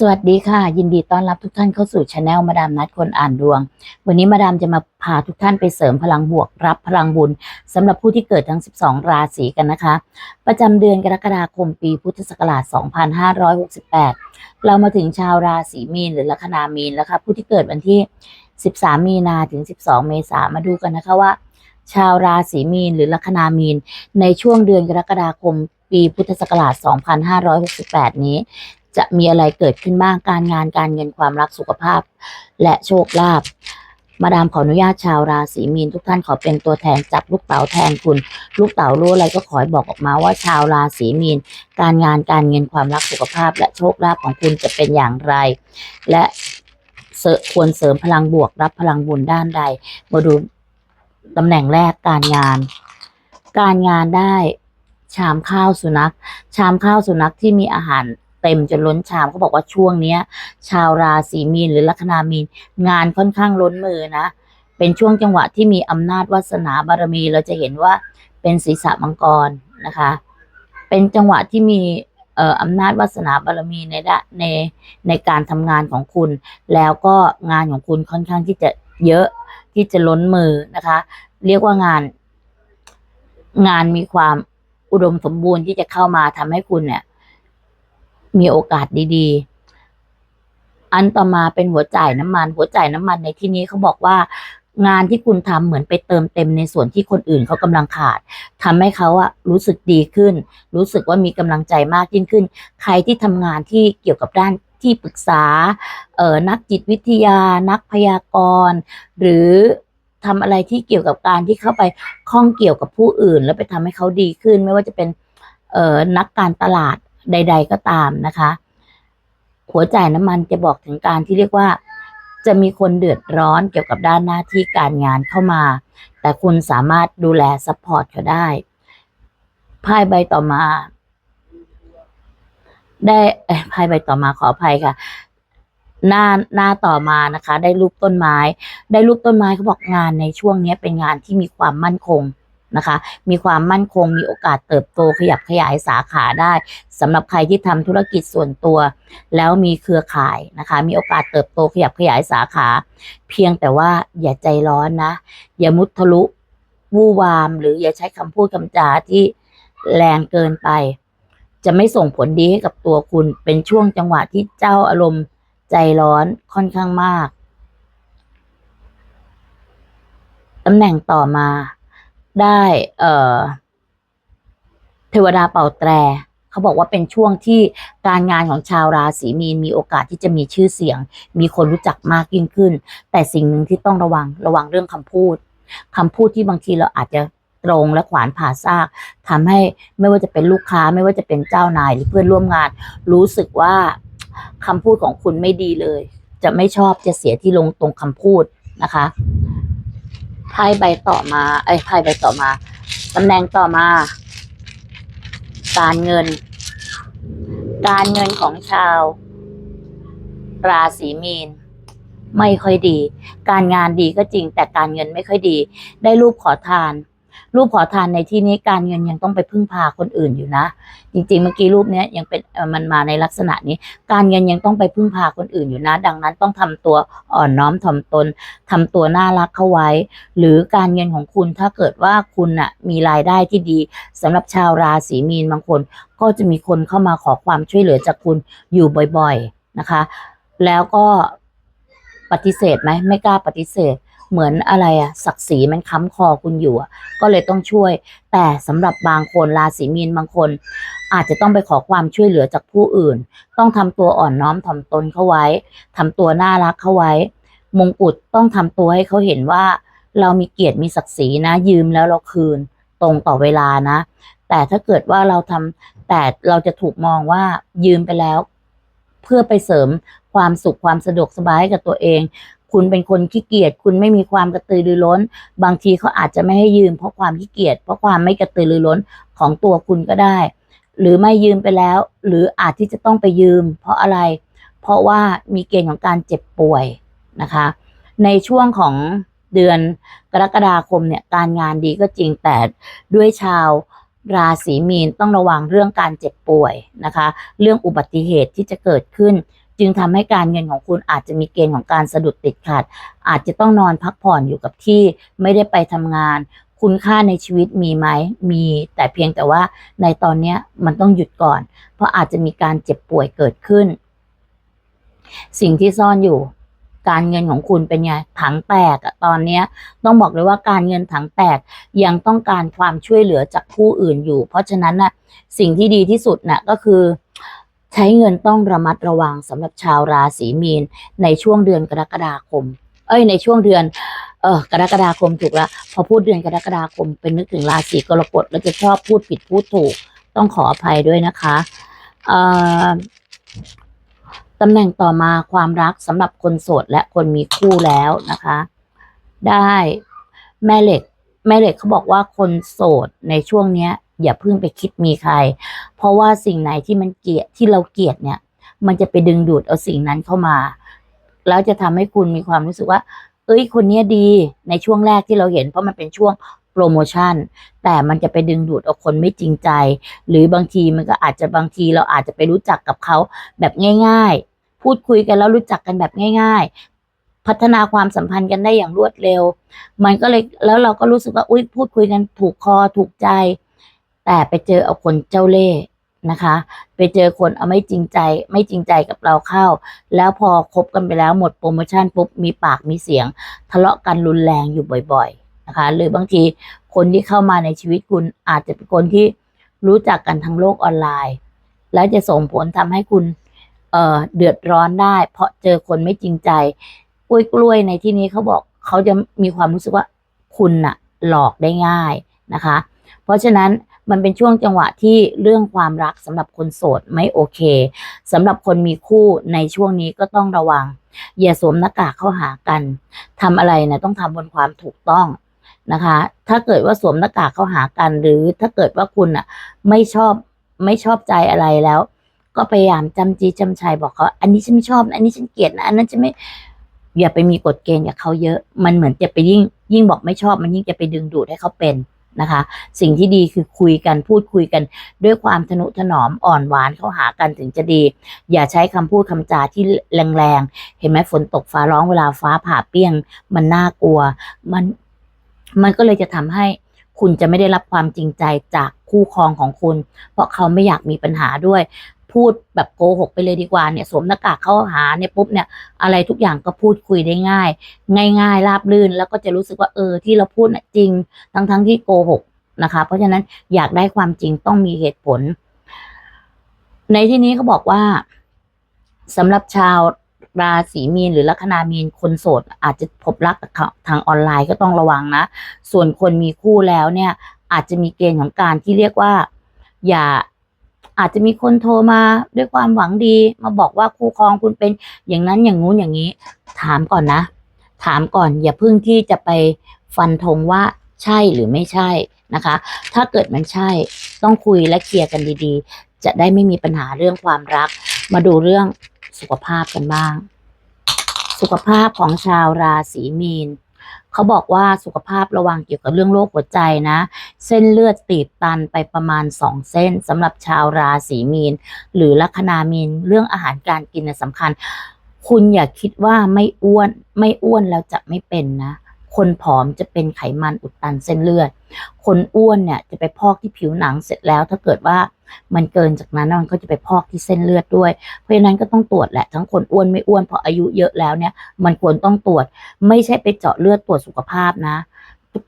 สวัสดีค่ะ ยินดีต้อนรับทุกท่านเข้าสู่ช anel มาดามนัดคนอ่านดวง วันนี้มาดามจะมาพาทุกท่านไปเสริมพลังบวกรับพลังบุญสำหรับผู้ที่เกิดทั้ง 12 ราศีกันนะคะ ประจำเดือนกรกฎาคมปีพุทธศักราช 2568 เรามาถึงชาวราศีมีนหรือลัคนามีนแล้วค่ะผู้ที่เกิดวันที่ 13 มีนาถึง 12 เมษามาดูกันนะคะว่า ชาวราศีมีนหรือลัคนามีนในช่วงเดือนกรกฎาคมปีพุทธศักราช 2568 นี้ จะมีอะไรเกิดขึ้นบ้างการงานการเงินความรักสุขภาพ และโชคลาภมาดามขออนุญาตชาวราศีมีนทุกท่านขอเป็นตัวแทนจับลูกเต๋าแทนคุณ ลูกเต๋ารู้อะไรก็ขอให้บอกออกมาว่าชาวราศีมีน การงานการเงินความรักสุขภาพ และโชคลาภของคุณจะเป็นอย่างไร และควรเสริมพลังบวกรับพลังบุญด้านใด มาดูตำแหน่งแรกการงาน การงานได้ชามข้าวสุนัข ชามข้าวสุนัขที่มีอาหาร เต็มจนล้นชามเขาบอกว่าช่วงเนี้ย ชาวราศีมีนหรือลัคนามีน งานค่อนข้างล้นมือนะ เป็นช่วงจังหวะที่มีอำนาจวาสนาบารมีเราจะเห็นว่าเป็นศีรษะมังกรนะคะ เป็นจังหวะที่มีเอ่ออำนาจวาสนาบารมีในด้านในในการทำงานของคุณ แล้วก็งานของคุณค่อนข้างที่จะเยอะที่จะล้นมือนะคะ เรียกว่างาน งานมีความอุดมสมบูรณ์ที่จะเข้ามาทำให้คุณเนี่ย มีโอกาสดีๆ อันต่อมาเป็นหัวจ่ายน้ำมัน หัวจ่ายน้ำมันในที่นี้เขาบอกว่างานที่คุณทำเหมือนไปเติมเต็มในส่วนที่คนอื่นเขากำลังขาดทำให้เขาอะรู้สึกดีขึ้น รู้สึกว่ามีกำลังใจมากยิ่งขึ้น ใครที่ทำงานที่เกี่ยวกับด้านที่ปรึกษาเอ่อนักจิตวิทยา นักพยากรณ์ หรือทำอะไรที่เกี่ยวกับการที่เข้าไปข้องเกี่ยวกับผู้อื่น แล้วไปทำให้เขาดีขึ้น ไม่ว่าจะเป็นเอ่อนักการตลาด ใด ๆ ก็ตามนะคะ หัวจ่ายน้ำมันจะบอกถึงการที่เรียกว่า จะมีคนเดือดร้อนเกี่ยวกับด้านหน้าที่การงานเข้ามา แต่คุณสามารถดูแลซัพพอร์ตเขาได้ไพ่ใบต่อมา ได้เอ้ยไพ่ใบต่อมาขออภัยค่ะหน้าหน้าต่อมานะคะ ได้รูปต้นไม้ ได้รูปต้นไม้เขาบอกงานในช่วงนี้เป็นงานที่มีความมั่นคง นะคะ มีความมั่นคงมีโอกาสเติบโตขยับขยายสาขาได้สำหรับใครที่ทำธุรกิจส่วนตัว แล้วมีเครือข่ายนะคะ มีโอกาสเติบโตขยับขยายสาขา เพียงแต่ว่าอย่าใจร้อนนะ อย่ามุทะลุวู่วาม หรืออย่าใช้คำพูดคำจาที่แรงเกินไป จะไม่ส่งผลดีให้กับตัวคุณ เป็นช่วงจังหวะที่เจ้าอารมณ์ใจร้อนค่อนข้างมากตำแหน่งต่อมา ได้เอ่อเทวดาเป่าแตรเขาบอกว่าเป็นช่วงที่การงานของชาวราศีมีนมีโอกาสที่จะมีชื่อเสียง มีคนรู้จักมากยิ่งขึ้น แต่สิ่งหนึ่งที่ต้องระวังระวังเรื่องคำพูดคำพูดที่บางทีเราอาจจะตรงและขวานผ่าซากทำให้ไม่ว่าจะเป็นลูกค้า ไม่ว่าจะเป็นเจ้านายหรือเพื่อนร่วมงาน รู้สึกว่าคำพูดของคุณไม่ดีเลย จะไม่ชอบจะเสียที่ลงตรงคำพูดนะคะ ไพ่ใบต่อมาเอ้ยไพ่ใบต่อมาตำแหน่งต่อมา การเงิน การเงินของชาว ราศีมีน ไม่ค่อยดี การงานดีก็จริงแต่การเงินไม่ค่อยดี ได้รูปขอทาน รูปขอทานในที่นี้การเงินยังต้องไปพึ่งพาคนอื่นอยู่นะ จริงๆเมื่อกี้รูปเนี้ยยังเป็นมันมาในลักษณะนี้ การเงินยังต้องไปพึ่งพาคนอื่นอยู่นะ ดังนั้นต้องทำตัวอ่อนน้อมถ่อมตนทำตัวน่ารักเข้าไว้ หรือการเงินของคุณถ้าเกิดว่าคุณน่ะมีรายได้ที่ดีสำหรับชาวราศีมีนบางคน ก็จะมีคนเข้ามาขอความช่วยเหลือจากคุณอยู่บ่อย ๆนะคะ แล้วก็ปฏิเสธไหมไม่กล้าปฏิเสธ เหมือนอะไรอะศักดิ์ศรีมันค้ำคอคุณอยู่อะก็เลยต้องช่วย แต่สำหรับบางคนราศีมีนบางคน อาจจะต้องไปขอความช่วยเหลือจากผู้อื่น ต้องทำตัวอ่อนน้อมถ่อมตนเข้าไว้ทำตัวน่ารักเข้าไว้ มงกุฎต้องทำตัวให้เขาเห็นว่า เรามีเกียรติมีศักดิ์ศรีนะ ยืมแล้วเราคืน ตรงต่อเวลานะ แต่ถ้าเกิดว่าเราทำแต่เราจะถูกมองว่ายืมไปแล้ว เพื่อไปเสริมความสุขความสะดวกสบายให้กับตัวเอง คุณเป็นคนขี้เกียจคุณไม่มีความกระตือรือร้น บางทีเขาอาจจะไม่ให้ยืมเพราะความขี้เกียจเพราะความไม่กระตือรือร้นของตัวคุณก็ได้ หรือไม่ยืมไปแล้ว หรืออาจที่จะต้องไปยืม เพราะอะไร เพราะว่ามีเกณฑ์ของการเจ็บป่วยนะคะ ในช่วงของเดือนกรกฎาคมเนี่ยการงานดีก็จริงแต่ด้วยชาวราศีมีนต้องระวังเรื่องการเจ็บป่วยนะคะ เรื่องอุบัติเหตุที่จะเกิดขึ้น จึงทำให้การเงินของคุณอาจจะมีเกณฑ์ของการสะดุดติดขัด อาจจะต้องนอนพักผ่อนอยู่กับที่ไม่ได้ไปทำงาน คุณค่าในชีวิตมีไหมมีแต่เพียงแต่ว่าในตอนนี้มันต้องหยุดก่อน เพราะอาจจะมีการเจ็บป่วยเกิดขึ้น สิ่งที่ซ่อนอยู่การเงินของคุณเป็นไงถังแตกอะตอนนี้ต้องบอกเลยว่าการเงินถังแตกยังต้องการความช่วยเหลือจากผู้อื่นอยู่ เพราะฉะนั้นน่ะสิ่งที่ดีที่สุดน่ะก็คือ ใช้เงินต้องระมัดระวังสำหรับชาวราศีมีน ในช่วงเดือนกรกฎาคม เอ้ยในช่วงเดือนเออกรกฎาคมถูกละพอพูดเดือนกรกฎาคมเป็นนึกถึงราศีกรกฎแล้วจะชอบพูดผิดพูดถูก ต้องขออภัยด้วยนะคะเอ่อตำแหน่งต่อมาความรักสำหรับคนโสดและคนมีคู่แล้วนะคะ ได้แม่เหล็ก แม่เหล็กเขาบอกว่าคนโสดในช่วงเนี้ย อย่าเพิ่งไปคิดมีใคร เพราะว่าสิ่งไหนที่มันเกลียดที่เราเกลียดเนี่ย มันจะไปดึงดูดเอาสิ่งนั้นเข้ามา แล้วจะทำให้คุณมีความรู้สึกว่า เอ้ยคนเนี้ยดีในช่วงแรกที่เราเห็น เพราะมันเป็นช่วงโปรโมชั่น แต่มันจะไปดึงดูดเอาคนไม่จริงใจ หรือบางทีมันก็อาจจะบางทีเราอาจจะไปรู้จักกับเขาแบบง่าย ๆ พูดคุยกันแล้วรู้จักกันแบบง่าย ๆพัฒนาความสัมพันธ์กันได้อย่างรวดเร็ว มันก็เลยแล้วเราก็รู้สึกว่าอุ้ยพูดคุยกันถูกคอถูกใจ แต่ไปเจอเอาคนเจ้าเล่ห์นะคะ ไปเจอคนเอาไม่จริงใจ ไม่จริงใจกับเราเข้า แล้วพอคบกันไปแล้วหมดโปรโมชั่นปุ๊บมีปากมีเสียง ทะเลาะกันรุนแรงอยู่บ่อย ๆนะคะ หรือบางทีคนที่เข้ามาในชีวิตคุณอาจจะเป็นคนที่รู้จักกันทางโลกออนไลน์ แล้วจะส่งผลทำให้คุณเเดือดร้อนได้ เพราะเจอคนไม่จริงใจกล้วยกล้วยๆในที่นี้เขาบอกเขาจะมีความรู้สึกว่าคุณน่ะหลอกได้ง่ายนะคะ เพราะฉะนั้น มันเป็นช่วงจังหวะที่เรื่องความรักสำหรับคนโสดไม่โอเคสำหรับคนมีคู่ในช่วงนี้ก็ต้องระวัง อย่าสวมหน้ากากเข้าหากันทำอะไรนะต้องทำบนความถูกต้องนะคะ ถ้าเกิดว่าสวมหน้ากากเข้าหากัน หรือถ้าเกิดว่าคุณอะไม่ชอบไม่ชอบใจอะไรแล้ว ก็พยายามจำจีจำชัยบอกเขาอันนี้ฉันไม่ชอบนะอันนี้ฉันเกลียดนะอันนั้นฉันไม่อย่าไปมีกฎเกณฑ์กับเขาเยอะ มันเหมือนจะไปยิ่งยิ่งบอกไม่ชอบ มันยิ่งจะไปดึงดูดให้เขาเป็น นะคะ สิ่งที่ดีคือคุยกันพูดคุยกัน ด้วยความทนุถนอมอ่อนหวานเข้าหากันถึงจะดี อย่าใช้คำพูดคำจาที่แรงๆ เห็นไหมฝนตกฟ้าร้องเวลาฟ้าผ่าเปี้ยง มันน่ากลัว มันมันก็เลยจะทำให้คุณจะไม่ได้รับความจริงใจจากคู่ครองของคุณ เพราะเขาไม่อยากมีปัญหาด้วย พูดแบบโกหกไปเลยดีกว่าเนี่ยสวมหน้ากากเข้าหาเนี่ยปุ๊บเนี่ยอะไรทุกอย่างก็พูดคุยได้ง่าย ง่ายๆราบรื่นแล้วก็จะรู้สึกว่าเออที่เราพูดน่ะจริง ทั้งๆที่โกหกนะคะเพราะฉะนั้นอยากได้ความจริงต้องมีเหตุผล ในที่นี้เขาบอกว่าสำหรับชาวราศีมีนหรือลัคนามีนคนโสด อาจจะพบรักทางออนไลน์ก็ต้องระวังนะ ส่วนคนมีคู่แล้วเนี่ย อาจจะมีเกณฑ์ของการที่เรียกว่า อย่า อาจจะมีคนโทรมาด้วยความหวังดี มาบอกว่าครูครองคุณเป็นอย่างนั้นอย่างงู้นอย่างนี้ ถามก่อนนะ ถามก่อนอย่าเพิ่งที่จะไปฟันธงว่าใช่หรือไม่ใช่นะคะ ถ้าเกิดมันใช่ต้องคุยและเคลียร์กันดีๆ จะได้ไม่มีปัญหาเรื่องความรัก มาดูเรื่องสุขภาพกันบ้าง สุขภาพของชาวราศีมีน เขาบอกว่าสุขภาพระวังเกี่ยวกับเรื่องโรคหัวใจนะ เส้นเลือดตีบตันไปประมาณ 2 เส้นสำหรับชาวราศีมีน หรือลัคนามีนเรื่องอาหารการกินน่ะสำคัญ คุณอย่าคิดว่าไม่อ้วนไม่อ้วนแล้วจะไม่เป็นนะ คนผอมจะเป็นไขมันอุดตันเส้นเลือด คนอ้วนเนี่ยจะไปพอกที่ผิวหนังเสร็จแล้ว ถ้าเกิดว่ามันเกินจากนั้นมันก็จะไปพอกที่เส้นเลือดด้วย เพราะฉะนั้นก็ต้องตรวจแหละทั้งคนอ้วนไม่อ้วนเพราะอายุเยอะแล้วเนี่ย มันควรต้องตรวจ ไม่ใช่ไปเจาะเลือดตรวจสุขภาพนะ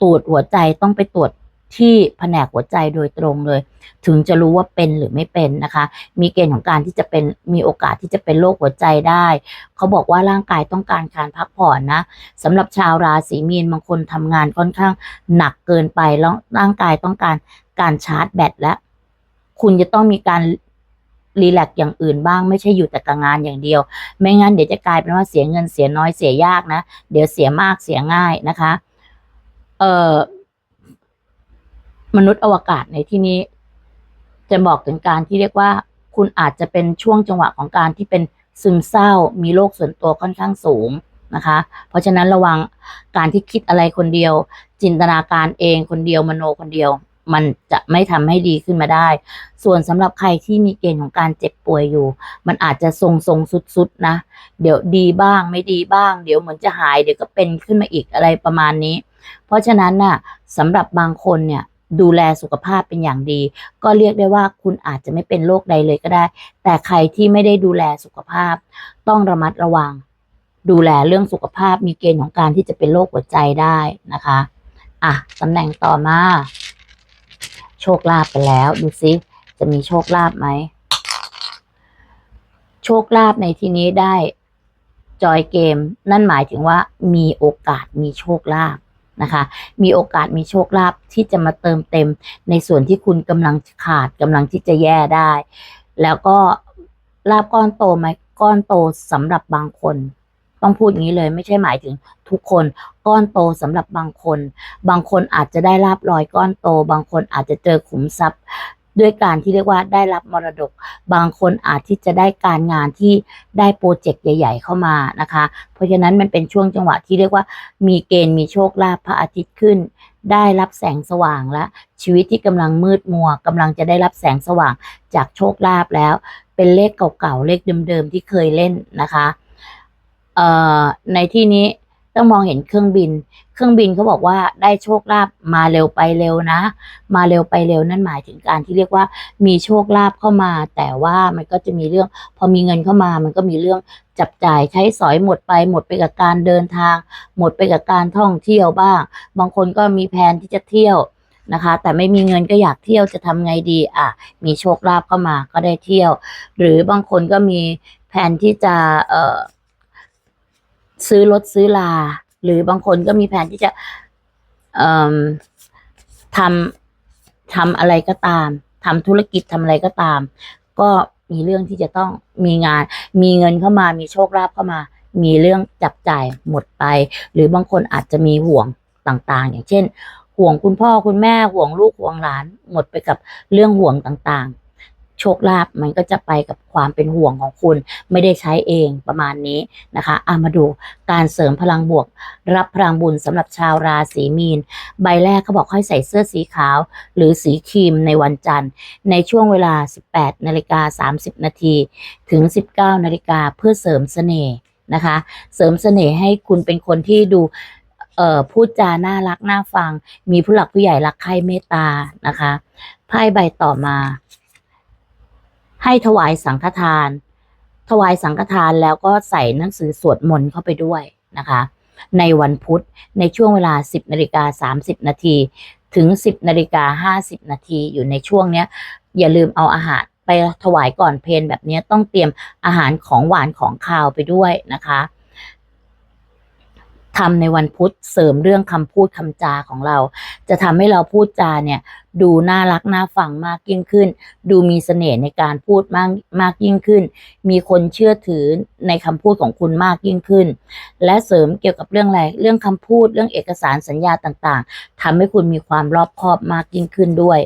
ตรวจหัวใจต้องไปตรวจ ที่แผนกหัวใจโดยตรงเลย ถึงจะรู้ว่าเป็นหรือไม่เป็นนะคะ มีเกณฑ์ของการที่จะเป็นมีโอกาสที่จะเป็นโรคหัวใจได้ เขาบอกว่าร่างกายต้องการการพักผ่อนนะสำหรับชาวราศีมีนบางคนทำงานค่อนข้างหนักเกินไปแล้วร่างกายต้องการการชาร์จแบตและคุณจะต้องมีการรีแลกซ์อย่างอื่นบ้างไม่ใช่อยู่แต่กับงานอย่างเดียว ไม่งั้นเดี๋ยวจะกลายเป็นว่าเสียเงินเสียน้อยเสียยากนะ เดี๋ยวเสียมากเสียง่ายนะคะ เอ่อ มนุษย์อวกาศในที่นี้ จะบอกถึงการที่เรียกว่า คุณอาจจะเป็นช่วงจังหวะของการที่เป็นซึมเศร้า มีโรคส่วนตัวค่อนข้างสูงนะคะ เพราะฉะนั้นระวังการที่คิดอะไรคนเดียว จินตนาการเองคนเดียวมโนคนเดียว มันจะไม่ทำให้ดีขึ้นมาได้ ส่วนสำหรับใครที่มีเกณฑ์ของการเจ็บป่วยอยู่ มันอาจจะทรงทรงสุดสุดๆนะ เดี๋ยวดีบ้างไม่ดีบ้าง เดี๋ยวเหมือนจะหายเดี๋ยวก็เป็นขึ้นมาอีกอะไรประมาณนี้ เพราะฉะนั้นน่ะสำหรับบางคนเนี่ย ดูแลสุขภาพเป็นอย่างดี ก็เรียกได้ว่าคุณอาจจะไม่เป็นโรคใดเลยก็ได้ แต่ใครที่ไม่ได้ดูแลสุขภาพ ต้องระมัดระวัง ดูแลเรื่องสุขภาพมีเกณฑ์ของการที่จะเป็นโรคหัวใจได้นะคะอะตำแหน่งต่อมา โชคลาภไปแล้ว ดูซิจะมีโชคลาภไหมโชคลาภในที่นี้ได้จอยเกม นั่นหมายถึงว่ามีโอกาสมีโชคลาภ นะคะ มีโอกาสมีโชคลาภที่จะมาเติมเต็ม ในส่วนที่คุณกำลังขาดกำลังที่จะแย่ได้ แล้วก็ลาบก้อนโตไหมก้อนโตสำหรับบางคน ต้องพูดอย่างนี้เลยไม่ใช่หมายถึงทุกคนก้อนโตสำหรับบางคน บางคนอาจจะได้ลาบลอยก้อนโต บางคนอาจจะเจอขุมทรัพย์ ด้วยการที่เรียกว่าได้รับมรดก บางคนอาจที่จะได้การงานที่ได้โปรเจกต์ใหญ่ ๆ เข้ามานะคะ เพราะฉะนั้นมันเป็นช่วงจังหวะที่เรียกว่า มีเกณฑ์มีโชคลาภพระอาทิตย์ขึ้น ได้รับแสงสว่างและชีวิตที่กำลังมืดมัวกำลังจะได้รับแสงสว่างจากโชคลาภแล้ว เป็นเลขเก่าๆเลขเดิมๆที่เคยเล่นนะคะในที่นี้ต้องมองเห็นเครื่องบิน เครื่องบินเขาบอกว่าได้โชคลาภมาเร็วไปเร็วนะ มาเร็วไปเร็วนั่นหมายถึงการที่เรียกว่ามีโชคลาภเข้ามา แต่ว่ามันก็จะมีเรื่อง พอมีเงินเข้ามามันก็มีเรื่องจับจ่ายใช้สอยหมดไป หมดไปกับการเดินทาง หมดไปกับการท่องเที่ยวบ้าง บางคนก็มีแผนที่จะเที่ยวนะคะ แต่ไม่มีเงินก็อยากเที่ยวจะทำไงดีอะมีโชคลาภเข้ามาก็ได้เที่ยว หรือบางคนก็มีแผนที่จะเอ่อซื้อรถซื้อลา หรือบางคนก็มีแผนที่จะทำทำอะไรก็ตามทำธุรกิจทำอะไรก็ตาม ก็มีเรื่องที่จะต้องมีงาน มีเงินเข้ามามีโชคลาภเข้ามา มีเรื่องจับจ่ายหมดไป หรือบางคนอาจจะมีห่วงต่างๆ อย่างเช่น ห่วงคุณพ่อคุณแม่ห่วงลูกห่วงหลาน หมดไปกับเรื่องห่วงต่างๆ โชคลาภมันก็จะไปกับความเป็นห่วงของคุณ ไม่ได้ใช้เองประมาณนี้นะคะอามาดูการเสริมพลังบวก รับพลังบุญสำหรับชาวราศีมีน ใบแรกเขาบอกให้ใส่เสื้อสีขาว หรือสีครีมในวันจันทร์ ในช่วงเวลา 18นาฬิกา30 นาทีถึง 19นาฬิกาเพื่อเสริมเสน่ห์นะคะ เสริมเสน่ห์ให้คุณเป็นคนที่ดูเอ่อพูดจาน่ารักน่าฟัง มีผู้หลักผู้ใหญ่รักใคร่เมตตานะคะไพ่ใบต่อมา ให้ถวายสังฆทาน ถวายสังฆทานแล้วก็ใส่หนังสือสวดมนต์เข้าไปด้วยนะคะ ในวันพุธในช่วงเวลา 10นาฬิกา30นาทีถึง 10นาฬิกา50นาทีอยู่ในช่วงเนี้ยอย่าลืมเอาอาหารไปถวายก่อนเพลนแบบนี้ต้องเตรียมอาหารของหวานของคาวไปด้วยนะคะ ทำในวันพุธเสริมเรื่องคำพูดคำจาของเรา จะทำให้เราพูดจาเนี่ยดูน่ารักน่าฟังมากยิ่งขึ้น ดูมีเสน่ห์ในการพูดมากมากยิ่งขึ้น มีคนเชื่อถือในคำพูดของคุณมากยิ่งขึ้น และเสริมเกี่ยวกับเรื่องอะไรเรื่องคำพูดเรื่องเอกสารสัญญาต่างๆทำให้คุณมีความรอบคอบมากยิ่งขึ้นด้วย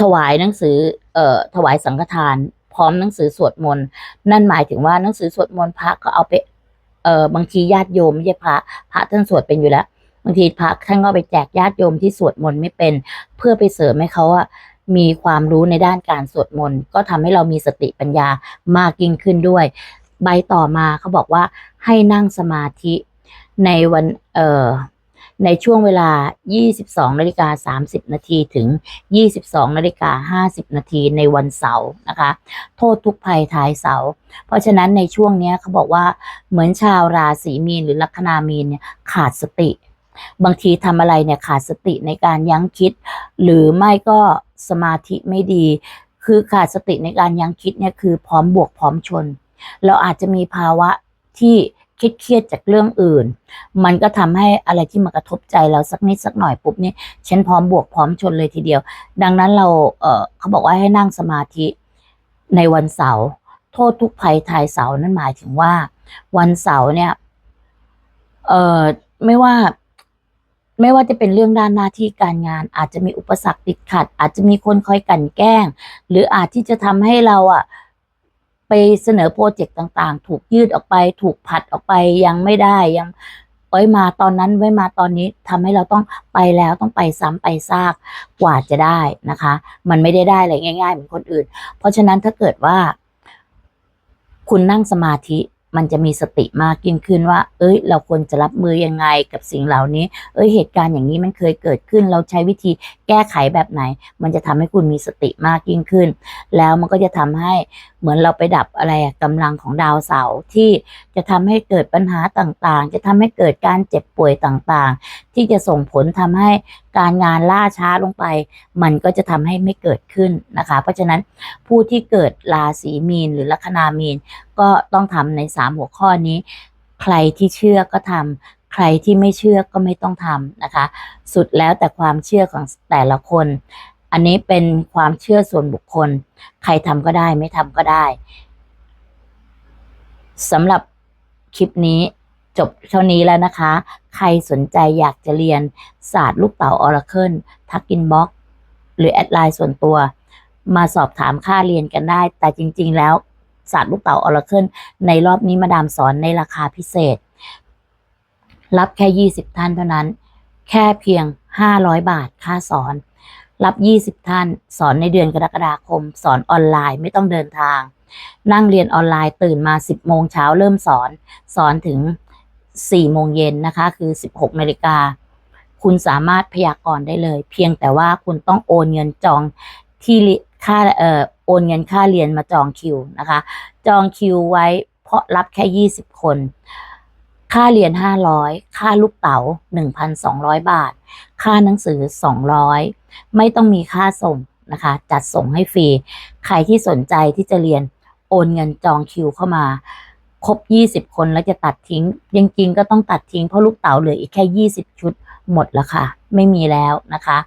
ถวายหนังสือเอ่อถวายสังฆทานพร้อมหนังสือสวดมนต์นั่นหมายถึงว่าหนังสือสวดมนต์พระก็เอาไป เออบางทีญาติโยมไม่ใช่พระพระท่านสวดเป็นอยู่แล้วบางทีพระท่านก็ไปแจกญาติโยมที่สวดมนต์ไม่เป็น เพื่อไปเสริมให้เขาอะมีความรู้ในด้านการสวดมนต์ก็ทำให้เรามีสติปัญญามากยิ่งขึ้นด้วย ใบต่อมาเขาบอกว่าให้นั่งสมาธิในวันเอ่อ ในช่วงเวลา 22 นาฬิกา 30 นาทีถึง 22 นาฬิกา 50 นาทีในวันเสาร์นะคะ โทษทุกภัยท้ายเสาร์เพราะฉะนั้นในช่วงนี้เขาบอกว่าเหมือนชาวราศีมีนหรือลัคนามีนเนี่ยขาดสติ บางทีทำอะไรเนี่ยขาดสติในการยั้งคิด หรือไม่ก็สมาธิไม่ดี คือขาดสติในการยั้งคิดเนี่ยคือพร้อมบวกพร้อมชน เราอาจจะมีภาวะที่ เครียดจากเรื่องอื่น มันก็ทำให้อะไรที่มากระทบใจเราสักนิดสักหน่อยปุ๊บเนี่ยฉันพร้อมบวกพร้อมชนเลยทีเดียว ดังนั้นเราเออเขาบอกว่าให้นั่งสมาธิในวันเสาร์โทษทุกภัยทายเสาร์นั่นหมายถึงว่า วันเสาร์เนี่ยเออไม่ว่าไม่ว่าจะเป็นเรื่องด้านหน้าที่การงาน อาจจะมีอุปสรรคติดขัด อาจจะมีคนคอยกันแกล้ง หรืออาจที่จะทำให้เราอะ ไปเสนอโปรเจกต์ต่างๆ ถูกยืดออกไป ถูกผัดออกไปยังไม่ได้ยังเอ้มาตอนนั้นไว้มาตอนนี้ทำให้เราต้องไปแล้วต้องไปซ้ำไปซากกว่าจะได้นะคะ มันไม่ได้ได้อะไรง่าย ๆ เหมือนคนอื่น เพราะฉะนั้นถ้าเกิดว่า คุณนั่งสมาธิมันจะมีสติมากยิ่งขึ้นว่า เอ้ย เราควรจะรับมือยังไงกับสิ่งเหล่านี้ เอ้ย เหตุการณ์อย่างนี้มันเคยเกิดขึ้น เราใช้วิธีแก้ไขแบบไหน มันจะทำให้คุณมีสติมากยิ่งขึ้น แล้วมันก็จะทำให้ เหมือนเราไปดับอะไรอะกำลังของดาวเสาร์ที่จะทำให้เกิดปัญหาต่างๆ จะทำให้เกิดการเจ็บป่วยต่างๆ ที่จะส่งผลทำให้การงานล่าช้าลงไป มันก็จะทำให้ไม่เกิดขึ้นนะคะ เพราะฉะนั้นผู้ที่เกิดราศีมีนหรือลัคนามีน ก็ต้องทำในสามหัวข้อนี้ ใครที่เชื่อก็ทำใครที่ไม่เชื่อก็ไม่ต้องทำนะคะ สุดแล้วแต่ความเชื่อของแต่ละคน อันนี้เป็นความเชื่อส่วนบุคคล ใครทำก็ได้ไม่ทำก็ได้สำหรับคลิปนี้จบเท่านี้แล้วนะคะ ใครสนใจอยากจะเรียนศาสตร์ลูกเต๋าออราเคิลทักกินบ็อกหรือแอดไลน์ส่วนตัว มาสอบถามค่าเรียนกันได้ แต่จริง ๆ แล้วศาสตร์ลูกเต๋าออราเคิลในรอบนี้มาดามสอนในราคาพิเศษ รับแค่ 20 ท่านเท่านั้น แค่เพียง 500 บาทค่าสอน รับ 20 ท่าน สอนในเดือนกรกฎาคม สอนออนไลน์ไม่ต้องเดินทาง นั่งเรียนออนไลน์ตื่นมา 10 โมงเช้าเริ่มสอน สอนถึง 4 โมงเย็นนะคะ คือ 16 นาฬิกา คุณสามารถพยากรณ์ได้เลย เพียงแต่ว่าคุณต้องโอนเงินจองที่ค่าเอ่อโอนเงินค่าเรียนมาจองคิวนะคะ จองคิวไว้เพราะรับแค่ 20 คน ค่าเรียน 500 ค่าลูกเต๋า1,200 บาท ค่าหนังสือ 200 ไม่ต้องมีค่าส่งนะคะ จัดส่งให้ฟรี ใครที่สนใจที่จะเรียนโอนเงินจองคิวเข้ามา ครบ 20 คนแล้วจะตัดทิ้งจริงๆก็ต้องตัดทิ้งเพราะลูกเต๋าเหลืออีกแค่ 20 ชุดหมดแล้วค่ะ ไม่มีแล้วนะคะ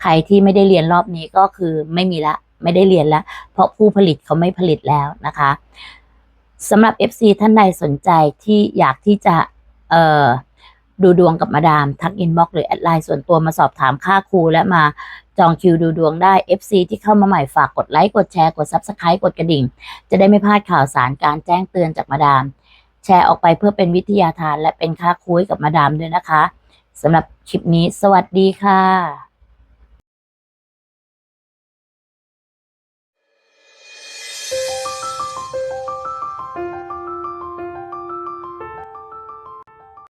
ใครที่ไม่ได้เรียนรอบนี้ก็คือไม่มีละ ไม่ได้เรียนล้วเพราะผู้ผลิตเขาไม่ผลิตแล้วนะคะ สำหรับ FC ท่านใดสนใจที่อยากที่จะเดูดวงกับมาดาม ทักอินบ็อกหรือแอดไลน์ส่วนตัวมาสอบถามค่าครูและมาจองคิวดูดวงได้ FC ที่เข้ามาใหม่ฝากกดไลค์ กดแชร์ กด Subscribe กดกระดิ่ง จะได้ไม่พลาดข่าวสารการแจ้งเตือนจากมาดาม แชร์ออกไปเพื่อเป็นวิทยาทานและเป็นค่าคุยกับมาดามด้วยนะคะสำหรับคลิปนี้ สวัสดีค่ะ